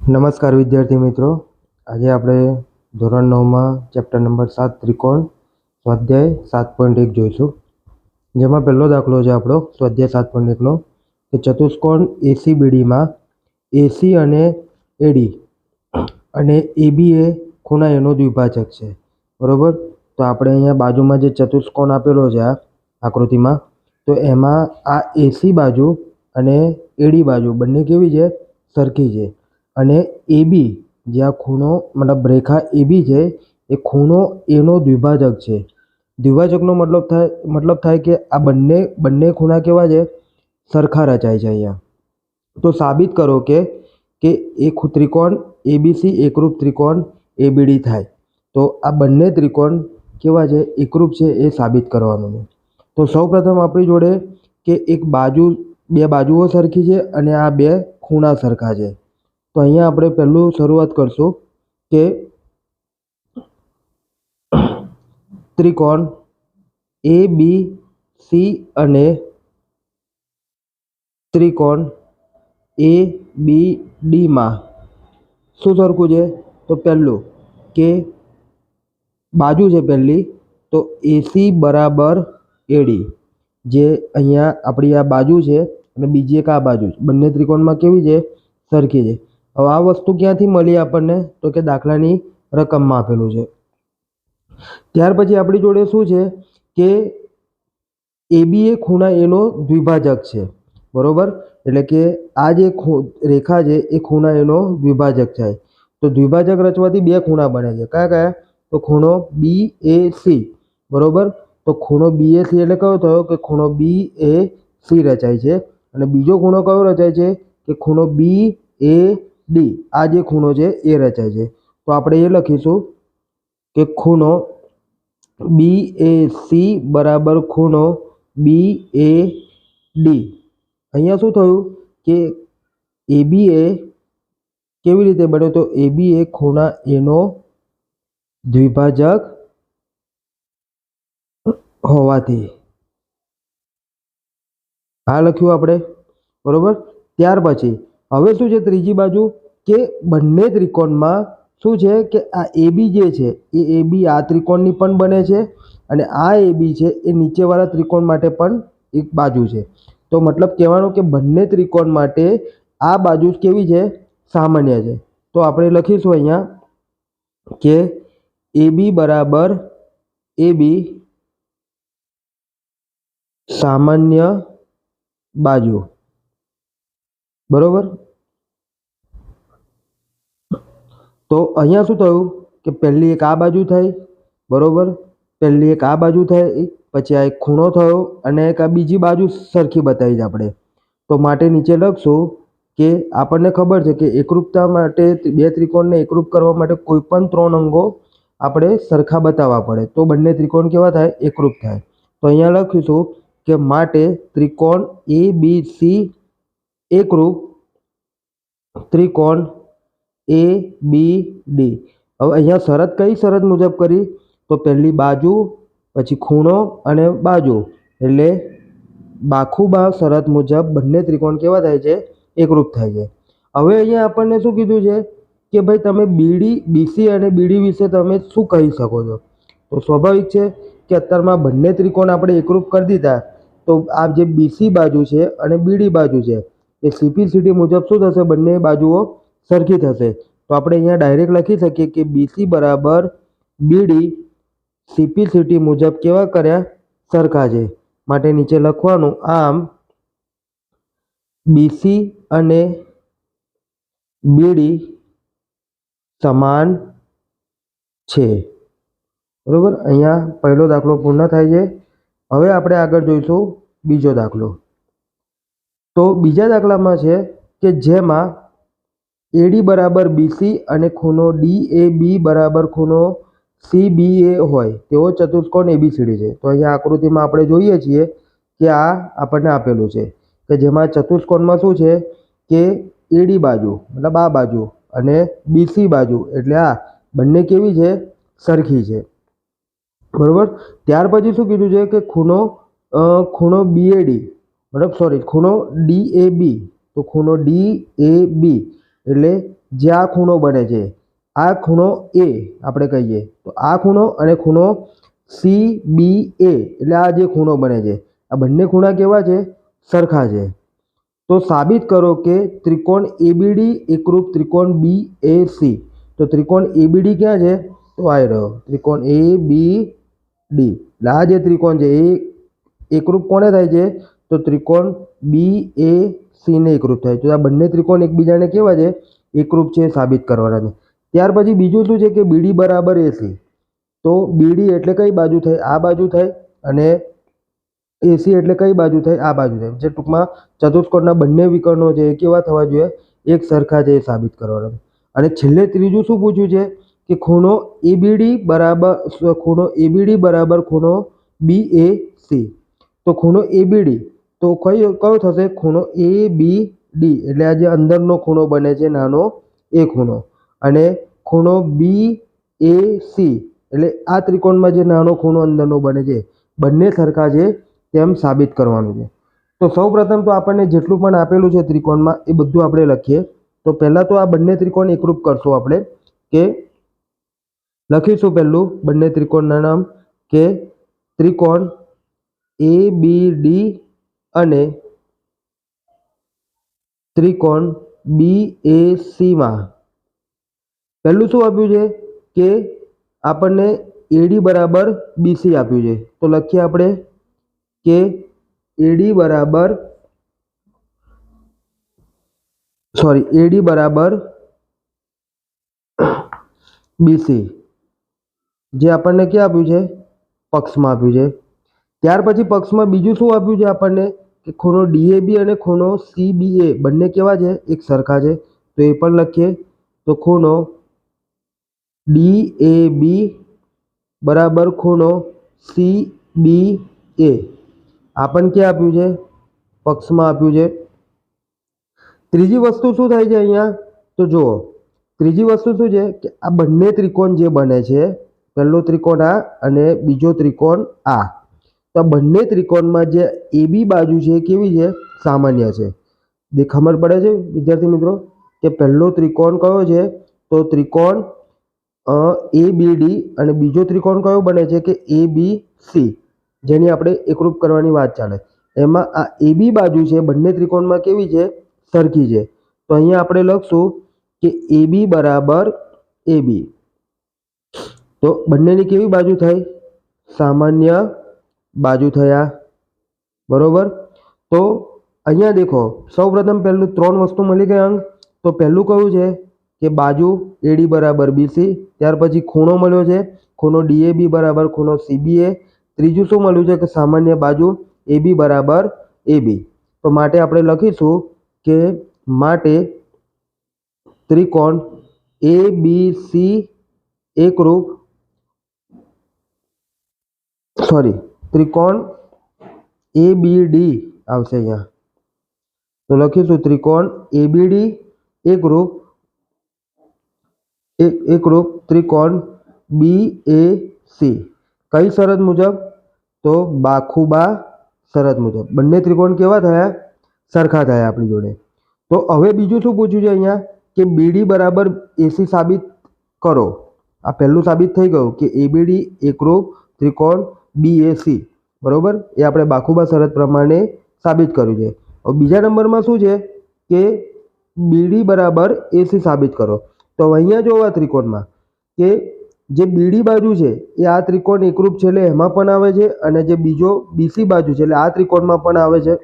નમસ્કાર વિદ્યાર્થી મિત્રો. આજે આપણે ધોરણ નવમાં ચેપ્ટર નંબર સાત ત્રિકોણ સ્વાધ્યાય સાત પોઈન્ટ એક જોઈશું. જેમાં પહેલો દાખલો છે આપણો, સ્વાધ્યાય સાત પોઈન્ટ એકનો, કે ચતુષ્કોણ એસી બીડીમાં એસી અને એડી અને એબી એ ખૂણા એનો દ્વિભાજક છે. બરોબર? તો આપણે અહીંયા બાજુમાં જે ચતુષ્કોણ આપેલો છે આ આકૃતિમાં, તો એમાં આ એસી બાજુ અને એડી બાજુ બંને કેવી છે? સરખી છે. અને એબી જે આ ખૂણો, મતલબ રેખા એબી છે, એ ખૂણો એનો દ્વિભાજક છે. દ્વિભાજકનો મતલબ થાય મતલબ થાય કે આ બંને બંને ખૂણા કેવા છે? સરખા રચાય છે અહીંયા. તો સાબિત કરો કે કે એ ત્રિકોણ એબીસી એકરૂપ ત્રિકોણ એબીડી થાય. તો આ બંને ત્રિકોણ કેવા છે? એકરૂપ છે એ સાબિત કરવાનું છે. તો સૌપ્રથમ આપણી જોડે કે એક બાજુ, બે બાજુઓ સરખી છે અને આ બે ખૂણા સરખા છે. તો અહીંયા આપણે પહેલું શરૂઆત કરશું કે ત્રિકોણ એ બી સી અને ત્રિકોણ એ બી ડીમાં શું સરખું છે? તો પહેલું કે બાજુ છે પહેલી, તો એસી બરાબર એડી જે અહીંયા આપણી આ બાજુ છે અને બીજી એક આ બાજુ છે. બંને ત્રિકોણમાં કેવી છે? સરખી છે. હવે આ વસ્તુ ક્યાંથી મળી આપણને? તો કે દાખલાની રકમમાં આપેલું છે. ત્યાર પછી આપણી જોડે શું છે કે એબી એ ખૂણા એનો દ્વિભાજક છે. બરોબર? એટલે કે આ જે રેખા છે એ ખૂણા એનો દ્વિભાજક છે તો દ્વિભાજક રચવાથી બે ખૂણા બને છે. કયા કયા? તો ખૂણો બી એ સી બરોબર? તો ખૂણો બી એ સી એટલે કયો થયો? કે ખૂણો બી એ સી રચાય છે. અને બીજો ખૂણો કયો રચાય છે? કે ખૂણો બી એ ડી, આ જે ખૂણો છે એ રચાય છે. તો આપણે એ લખીશું કે ખૂણો બી એ સી બરાબર ખૂણો બી એ ડી અહીંયા શું થયું? કે એબી એ કેવી રીતે બન્યો? તો એ બી એ ખૂણા એનો દ્વિભાજક હોવાથી. આ લખ્યું આપણે, બરોબર? ત્યાર પછી, હવે શું છે ત્રીજી બાજુ? કે બંને ત્રિકોણમાં શું છે કે આ એબી જે છે, એ એબી આ ત્રિકોણની પણ બને છે અને આ એબી છે, એ નીચેવાળા ત્રિકોણ માટે પણ એક બાજુ છે. તો મતલબ કહેવાનું કે બંને ત્રિકોણ માટે આ બાજુ કેવી છે? સામાન્ય છે. તો આપણે લખીશું અહીંયા કે એબી બરાબર એબી સામાન્ય બાજુ. બરોબર? તો અહીંયા શું થયું કે પહેલી એક આ બાજુ થઈ, બરાબર? પહેલી એક આ બાજુ થઈ, પછી આ એક ખૂણો થયો અને એક આ બીજી બાજુ સરખી બતાવી જ આપણે. તો માટે નીચે લખશું કે આપણને ખબર છે કે એકરૂપતા માટે બે ત્રિકોણને એકરૂપ કરવા માટે કોઈ પણ ત્રણ અંગો આપણે સરખા બતાવવા પડે. તો બંને ત્રિકોણ કેવા થાય? એકરૂપ થાય. તો અહીંયા લખીશું કે માટે ત્રિકોણ એ બી સી એકરૂપ ત્રિકોણ એ બી ડી હવે અહીંયા શરત કઈ શરત મુજબ કરી? તો પહેલી બાજુ, પછી ખૂણો અને બાજુ. એટલે બાખુબા શરત મુજબ બંને ત્રિકોણ કેવા થાય છે? એકરૂપ થાય છે. હવે અહીંયા આપણને શું કીધું છે? કે ભાઈ તમે બીડી બીસી અને બીડી વિશે તમે શું કહી શકો છો? તો સ્વાભાવિક છે કે અત્યારમાં બંને ત્રિકોણ આપણે એકરૂપ કરી દીધા. તો આ જે બીસી બાજુ છે અને બીડી બાજુ છે, એ સીપીસીટી મુજબ શું થશે? બંને બાજુઓ સરખી થશે. તો આપણે અહીંયા ડાયરેક્ટ લખી શકીએ કે બીસી બરાબર બીડી સીપીસીટી મુજબ કેવા કર્યા સરખા છે. માટે નીચે લખવાનું આમ બીસી અને બીડી સમાન છે. બરાબર? અહીંયા પહેલો દાખલો પૂર્ણ થાય છે. હવે આપણે આગળ જોઈશું બીજો દાખલો. તો બીજા દાખલામાં છે કે જેમાં એડી બરાબર બીસી અને ખૂણો ડી એ બી બરાબર ખૂણો સી બી એ હોય. તેવો ચતુષ્કોણ એબીસીડી છે. તો અહીંયા આકૃતિમાં આપણે જોઈએ છીએ કે આ આપણને આપેલું છે કે જેમાં ચતુષ્કોણમાં શું છે કે એડી બાજુ, મતલબ આ બાજુ અને બીસી બાજુ, એટલે આ બંને કેવી છે? સરખી છે. બરાબર? ત્યાર પછી શું કીધું છે કે ખૂણો ખૂણો બીએડી મતલબ સોરી ખૂણો ડી એ બી, તો ખૂણો ડી એ બી એટલે જે આ ખૂણો બને છે, આ ખૂણો એ આપણે કહીએ. તો આ ખૂણો અને ખૂણો સી બી એ એટલે આ જે ખૂણો બને છે, આ બંને ખૂણા કેવા છે? સરખા છે. તો સાબિત કરો કે ત્રિકોણ એબીડી એકરૂપ ત્રિકોણ બી એ સી તો ત્રિકોણ એબીડી ક્યાં છે? તો આવી રહ્યો. ત્રિકોણ એ બી ડી એટલે આ જે ત્રિકોણ છે, એ એકરૂપ કોને થાય છે? તો ત્રિકોણ બી એ સીને એકરૂપ થાય તો આ બંને ત્રિકોણ એકબીજાને કેવા છે? એકરૂપ છે સાબિત કરવાના છે. ત્યાર પછી બીજું શું છે કે બીડી બરાબર એસી તો બીડી એટલે કઈ બાજુ થાય? આ બાજુ થાય અને એસી એટલે કઈ બાજુ થાય? આ બાજુ થાય. જે ટૂંકમાં ચતુષ્કોણના બંને વિકર્ણો છે એ કેવા થવા જોઈએ? એક સરખા છે એ સાબિત કરવાના અને છેલ્લે ત્રીજું શું પૂછ્યું છે? કે ખૂણો એબીડી બરાબર, ખૂણો એબીડી બરાબર ખૂણો બી એ સી તો ખૂણો એબીડી તો કયો કયો થશે? ખૂણો એ બી ડી એટલે આ જે અંદરનો ખૂણો બને છે, નાનો, એ ખૂણો. અને ખૂણો બી એ સી એટલે આ ત્રિકોણમાં જે નાનો ખૂણો અંદરનો બને છે, બંને સરખા છે તેમ સાબિત કરવાનું છે. તો સૌપ્રથમ તો આપણને જેટલું પણ આપેલું છે ત્રિકોણમાં, એ બધું આપણે લખીએ. તો પહેલાં તો આ બંને ત્રિકોણ એકરૂપ કરશું આપણે, કે લખીશું પહેલું બંને ત્રિકોણના નામ, કે ત્રિકોણ એ બી ડી અને ત્રિકોણ બી એ સીમાં પહેલું શું આપ્યું છે? કે આપણને એડી બરાબર બીસી આપ્યું છે. તો લખીએ આપણે કે એડી બરાબર સોરી એડી બરાબર બીસી જે આપણને ક્યાં આપ્યું છે? પક્ષમાં આપ્યું છે. ત્યાર પછી પક્ષમાં બીજું શું આપ્યું છે આપણને? કે ખૂણો ડીએબી અને ખૂણો સીબીએ બંને કેવા છે? એક સરખા છે. તો એ પણ લખીએ. તો ખૂણો ડી એ બી બરાબર ખૂણો સી બી એ. આ પણ ક્યાં આપ્યું છે? પક્ષમાં આપ્યું છે. ત્રીજી વસ્તુ શું થાય છે અહીંયા? તો જુઓ. ત્રીજી વસ્તુ શું છે? કે આ બંને ત્રિકોણ જે બને છે, પહેલો ત્રિકોણ આ અને બીજો ત્રિકોણ આ. તો બંને ત્રિકોણમાં જે એબી બાજુ છે એ કેવી છે? સામાન્ય છે. દે ખબર પડે છે, વિદ્યાર્થી મિત્રો, કે પહેલો ત્રિકોણ કયો છે? તો ત્રિકોણ એ, બી, ડી અને બીજો ત્રિકોણ કયો બને છે કે એ, બી, સી? જેની આપણે એકરૂપ કરવાની વાત ચાલે. એમાં આ એ, બી બાજુ છે, બંને ત્રિકોણમાં કેવી છે? સરખી છે. તો અહીંયા આપણે લખશું કે એ, બી બરાબર એ, બી. તો બંનેની કેવી બાજુ થઈ સામાન્ય બાજુ થયા. બરોબર? તો અહીંયા દેખો, સૌપ્રથમ પહેલું ત્રણ વસ્તુ મળી ગઈ અંક તો પહેલું કયું છે? કે બાજુ એડી બરાબર બીસી ત્યાર પછી ખૂણો મળ્યો છે. ખૂણો ડીએબી બરાબર, ખૂણો સીબીએ ત્રીજું શું મળ્યું છે? કે સામાન્ય બાજુ એબી બરાબર એબી તો માટે આપણે લખીશું કે માટે ત્રિકોણ એ બી સી એકરૂપ સોરી ત્રિકોણ એ બી ડી આવશે અહીંયા. તો લખીશું ત્રિકોણ એ બી ડી એક એકરૂપ ત્રિકોણ બી એ સી કઈ શરત મુજબ? તો બાખુબા શરત મુજબ. બંને ત્રિકોણ કેવા થયા? સરખા થયા આપણી જોડે. તો હવે બીજું શું પૂછ્યું છે અહીંયા? કે બીડી બરાબર એસી સાબિત કરો. આ પહેલું સાબિત થઈ ગયું કે એબીડી એકરૂપ ત્રિકોણ બી એ સી બરોબર? એ આપણે બાખુબા શરત પ્રમાણે સાબિત કર્યું છે. હવે બીજા નંબરમાં શું છે? કે બીડી બરાબર એસી સાબિત કરો. તો અહીંયા જો આ ત્રિકોણમાં કે જે બીડી બાજુ છે, એ આ ત્રિકોણ એકરૂપ છે એટલે એમાં પણ આવે છે અને જે બીજો બીસી બાજુ છે, એટલે આ ત્રિકોણમાં પણ આવે છે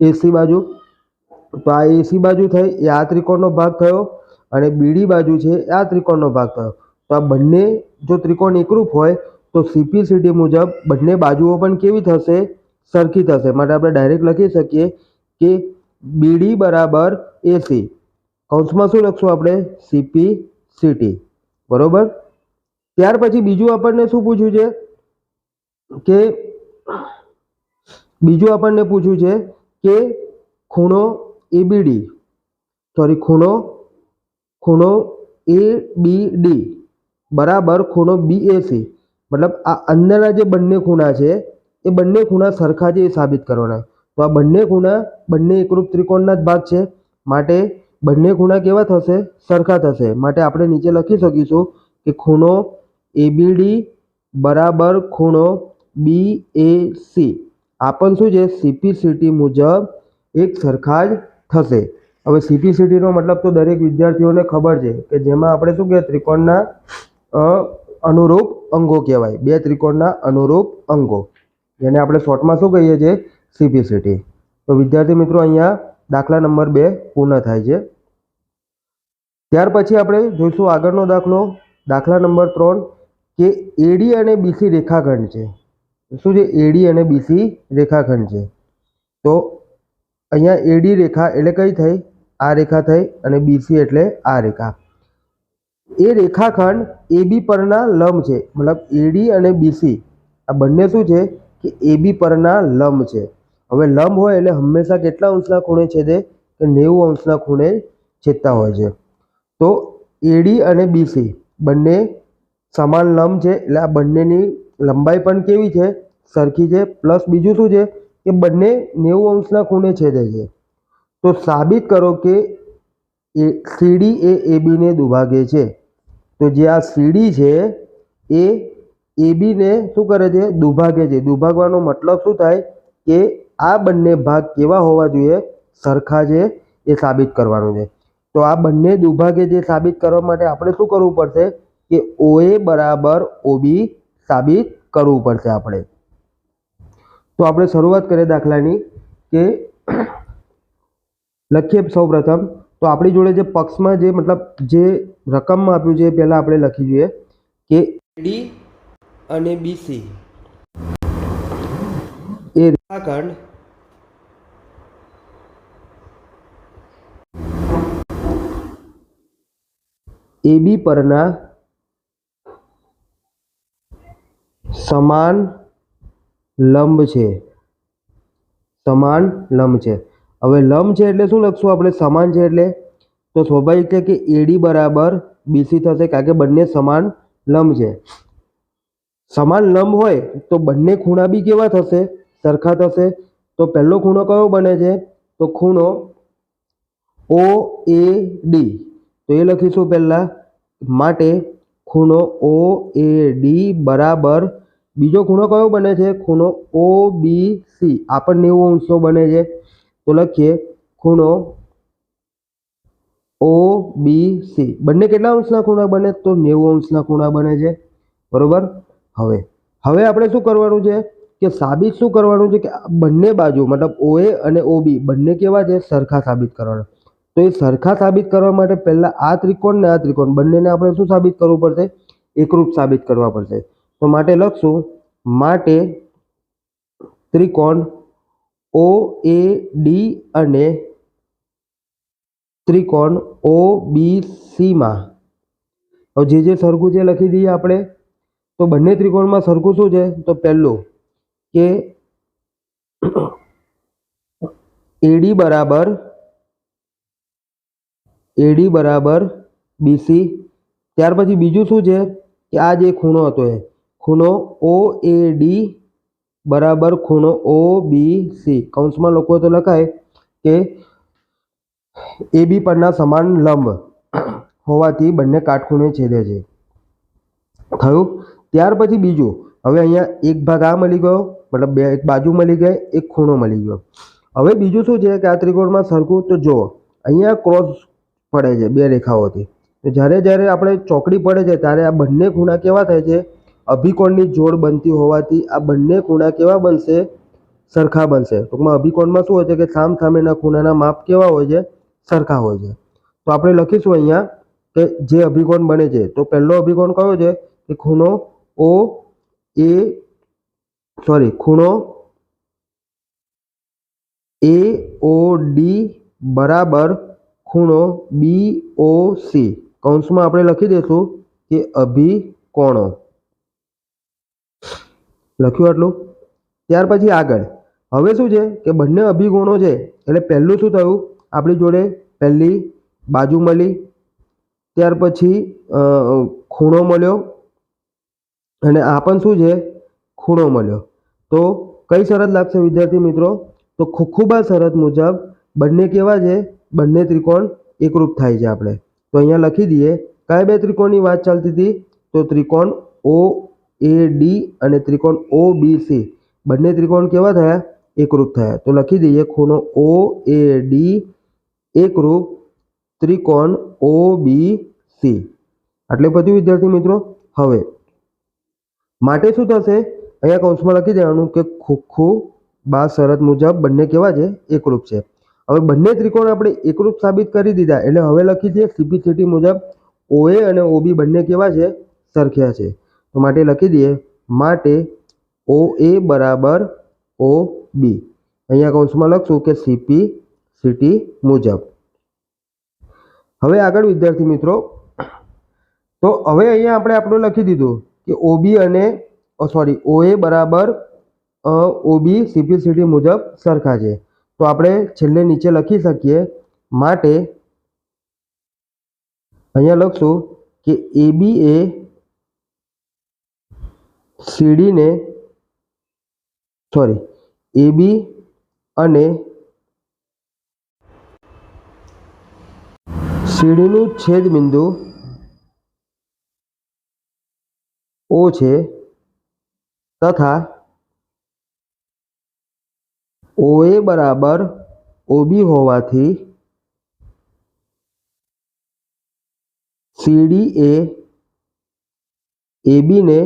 એસી બાજુ. તો આ એસી બાજુ થઈ, એ આ ત્રિકોણનો ભાગ થયો અને બીડી બાજુ છે આ ત્રિકોણનો ભાગ થયો. તો આ બંને જો ત્રિકોણ એકરૂપ હોય તો સીપીસીટી મુજબ બંને બાજુઓ પણ કેવી થશે? સરખી થશે. માટે આપણે ડાયરેક્ટ લખી શકીએ કે બીડી બરાબર એસી કૌંસમાં શું લખશું આપણે? સીપી સીટી બરોબર? ત્યાર પછી બીજું આપણને શું પૂછ્યું છે? કે બીજું આપણને પૂછ્યું છે કે ખૂણો એબીડી સોરી ખૂણો ખૂણો એ બી ડી બરાબર, ખૂણો બી એસી મતલબ આ અંદરના જે બંને ખૂણા છે, એ બંને ખૂણા સરખા છે એ સાબિત કરવાના. તો આ બંને ખૂણા બંને એકરૂપ ત્રિકોણના જ ભાગ છે. માટે બંને ખૂણા કેવા થશે? સરખા થશે. માટે આપણે નીચે લખી શકીશું કે ખૂણો એબીડી બરાબર ખૂણો બી એ સી આ પણ શું છે? સીપીસીટી મુજબ એક સરખા જ થશે. હવે સીપીસીટીનો મતલબ તો દરેક વિદ્યાર્થીઓને ખબર છે કે જેમાં આપણે શું કહેવાય ત્રિકોણના અનુરૂપ અંગો કહેવાય. બે ત્રિકોણના અનુરૂપ અંગો. જેને આપણે શોર્ટમાં શું કહીએ છીએ? સીપીસીટી તો વિદ્યાર્થી મિત્રો, અહીંયા દાખલા નંબર બે પૂર્ણ થાય છે. ત્યાર પછી આપણે જોઈશું આગળનો દાખલો. દાખલા નંબર ત્રણ, કે એડી અને બીસી રેખાખંડ છે. શું છે? એડી અને બીસી રેખાખંડ છે. તો અહીંયા એડી રેખા એટલે કઈ થઈ? આ રેખા થઈ અને બીસી એટલે આ રેખા. એ રેખાખંડ એબી પરના લંબ છે. મતલબ એડી અને બીસી આ બંને શું છે? કે એબી પરના લંબ છે. હવે લંબ હોય એટલે હંમેશા કેટલા અંશના ખૂણે છેદે? કે નેવું અંશના ખૂણે છેદતા હોય છે. તો એડી અને બીસી બંને સમાન લંબ છે. એટલે આ બંનેની લંબાઈ પણ કેવી છે? સરખી છે. પ્લસ બીજું શું છે? કે બંને નેવું અંશના ખૂણે છેદે છે. તો સાબિત કરો કે એ સીડી એ એબીને દુભાગે છે. તો જે આ સીડી છે, એ એબીને શું કરે છે? દુભાગે છે. દુભાગવાનો મતલબ શું થાય? કે આ બંને ભાગ કેવા હોવા જોઈએ? સરખા છે, એ સાબિત કરવાનું છે. તો આ બંને દુભાગે છે સાબિત કરવા માટે આપણે શું કરવું પડશે? કે ઓએ બરાબર ઓબી સાબિત કરવું પડશે આપણે. તો આપણે શરૂઆત કરીએ દાખલાની કે લખીએ સૌપ્રથમ તો આપણી જોડે જે પક્ષમાં જે મતલબ જે રકમમાં આપ્યું છે એ પહેલાં આપણે લખી જોઈએ કે એડી અને બીસી એ રેખાખંડ એબી પરના સમાન લંબ છે. સમાન લંબ છે. હવે લંબ છે એટલે શું લખશું આપણે? સમાન છે એટલે? તો સ્વાભાવિક છે કે એડી બરાબર બીસી થશે કારણ કે બંને સમાન લંબ છે. સમાન લંબ હોય તો બંને ખૂણા બી કેવા થશે? સરખા થશે. તો પહેલો ખૂણો કયો બને છે? તો ખૂણો ઓ એ ડી તો એ લખીશું પહેલાં માટે ખૂણો ઓ એ ડી બરાબર. બીજો ખૂણો કયો બને છે? ખૂણો ઓ બી સી આ પણ નેવું અંશનો બને છે. તો લખીએ ખૂણો ઓ બી સી. બંને કેટલા અંશના ખૂણા બને? તો નેવું અંશના ખૂણા બને છે. બરોબર? હવે હવે આપણે શું કરવાનું છે કે સાબિત શું કરવાનું છે કે બંને બાજુ, મતલબ ઓએ અને ઓબી બંને કેવા છે? સરખા સાબિત કરવાના. તો એ સરખા સાબિત કરવા માટે પહેલાં આ ત્રિકોણ ને આ ત્રિકોણ, બંનેને આપણે શું સાબિત કરવું પડશે? એકરૂપ સાબિત કરવા પડશે. તો માટે લખશું, માટે ત્રિકોણ ઓ એ ડી અને ત્રિકોણ ઓ બી સીમાં જે જે સરખું છે લખી દઈએ આપણે. તો બંને ત્રિકોણમાં સરખું શું છે? તો પહેલું કે એડી બરાબર એડી બરાબર બીસી ત્યાર પછી બીજું શું છે? કે આ જે ખૂણો હતો એ, ખૂણો ઓ એ ડી બરાબર ખૂણો ઓ બી સી. કૌંસમાં લખો તો લખાય કે એ બી પરના સમાન લંબ હોવાથી બંને કાટખૂણે છેદે છે. થયું? ત્યાર પછી બીજું, હવે અહીંયા એક ભાગ આ મળી ગયો, મતલબ બે એક બાજુ મળી ગઈ, એક ખૂણો મળી ગયો. હવે બીજું શું છે કે આ ત્રિકોણમાં સરખું? તો જુઓ, અહીંયા ક્રોસ પડે છે બે રેખાઓથી. તો જ્યારે જ્યારે આપણે ચોકડી પડે છે, ત્યારે આ બંને ખૂણા કેવા થાય છે? અભિકોણની જોડ બનતી હોવાથી આ બંને ખૂણા કેવા બનશે? સરખા બનશે. ટૂંકમાં અભિકોણમાં શું હોય છે કે સામ સામેના ખૂણાના માપ કેવા હોય છે? સરખા હોય છે. તો આપણે લખીશું અહીંયા કે જે અભિકોણ બને છે. તો પહેલો અભિકોણ કયો છે? કે ખૂણો ઓ, એ, સોરી, ખૂણો એ, ઓ, ડી બરાબર ખૂણો બી, ઓ, સી. કૌંસમાં આપણે લખી દઈશું કે અભિકોણો. લખ્યું આટલું? ત્યાર પછી આગળ. હવે શું છે કે બંને અભિગુણો છે, એટલે પહેલું શું થયું? આપણી જોડે પહેલી બાજુ મળી, ત્યાર પછી ખૂણો મળ્યો, અને આ પણ શું છે? ખૂણો મળ્યો. તો કઈ શરત લાગશે વિદ્યાર્થી મિત્રો? તો ખુ- ખૂબ જ શરત મુજબ બંને કેવા છે? બંને ત્રિકોણ એકરૂપ થાય છે આપણે. તો અહીંયા લખી દઈએ કયા બે ત્રિકોણની વાત ચાલતી હતી, તો ત્રિકોણ ઓ એ ડી અને ત્રિકોણ ઓ બી સી બંને ત્રિકોણ કેવા થયા? એકરૂપ થયા. તો લખી દઈએ, ખૂણો ઓ એ ડી એકરૂપ, ત્રિકોણ ઓ બી સી આટલે બધું, વિદ્યાર્થી મિત્રો? હવે, માટે શું થશે? અહીંયા કૌંસમાં લખી દેવાનું કે ખોખું બા શરત મુજબ બંને કેવા છે? એકરૂપ છે. હવે બંને ત્રિકોણ આપણે એકરૂપ સાબિત કરી દીધા. એટલે હવે લખી દઈએ સીપીસીટી મુજબ ઓએ અને ઓબી બંને કેવા છે? સરખ્યા છે. તો માટે લખી દઈએ માટે ઓ એ બરાબર ઓ બી. અહીંયા કૌંસમાં લખશું કે સીપી સીટી મુજબ. હવે આગળ વિદ્યાર્થી મિત્રો, તો હવે અહીંયા આપણે આપણું લખી દીધું કે ઓબી અને સોરી ઓએ બરાબર ઓબી સીપીસીટી મુજબ સરખા છે. તો આપણે છેલ્લે નીચે લખી શકીએ માટે, અહીંયા લખશું કે એબી એ સીડીને સોરી એબી અને સીડીનું છેદ બિંદુ ઓ છે તથા ઓએ બરાબર ઓબી હોવાથી સીડી એ એબીને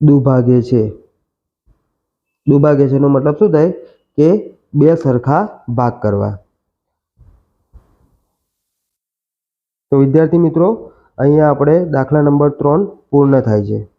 દુભાગે છે. દુભાગે છે એનો મતલબ શું થાય? કે બે સરખા ભાગ કરવા. તો વિદ્યાર્થી મિત્રો, અહીંયા આપણે દાખલા નંબર ત્રણ પૂર્ણ થાય છે.